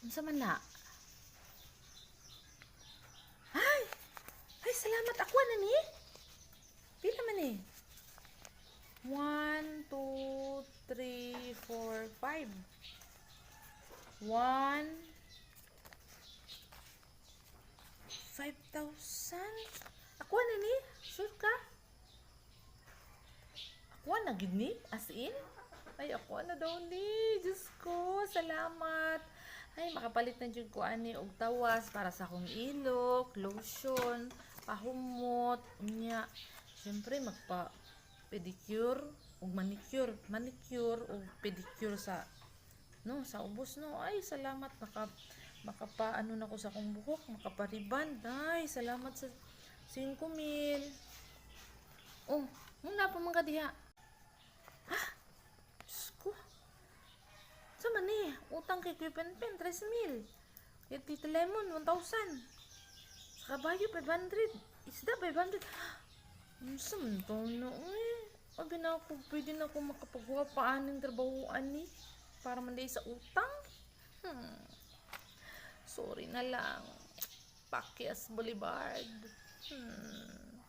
Unsa man na? Ay! Ay, salamat ako na ni. Pila man ni? 1 2 3 4 5 1 5,000 Ako na ni? Sure ka? Ako na gid ni? As in? Ay, ako na daw ni. Diyos ko, salamat. Ay, makapalit na dyan ko ani og tawas para sa akong ilok, lotion, pahumot, unya. Siyempre, magpa pedicure ug manicure, manicure ug pedicure sa no sa ubos no. Ay salamat maka makapa ano na ko sa akong buhok makapariban ay salamat sa 5,000 oh muna pa mga diha. Diyos ko. Sa man eh, utang kay Kuya Penpen, 3,000. Kay Tita Lemon, 1,000. Sa kabayo, 500. Isda, 500. Ano sa to, no? Eh, abi na ako, pwede na ako makapagawa paaning trabahoan ni. Para man sa utang. Hmm. Sorry na lang. Pakias Boulevard. Hmm.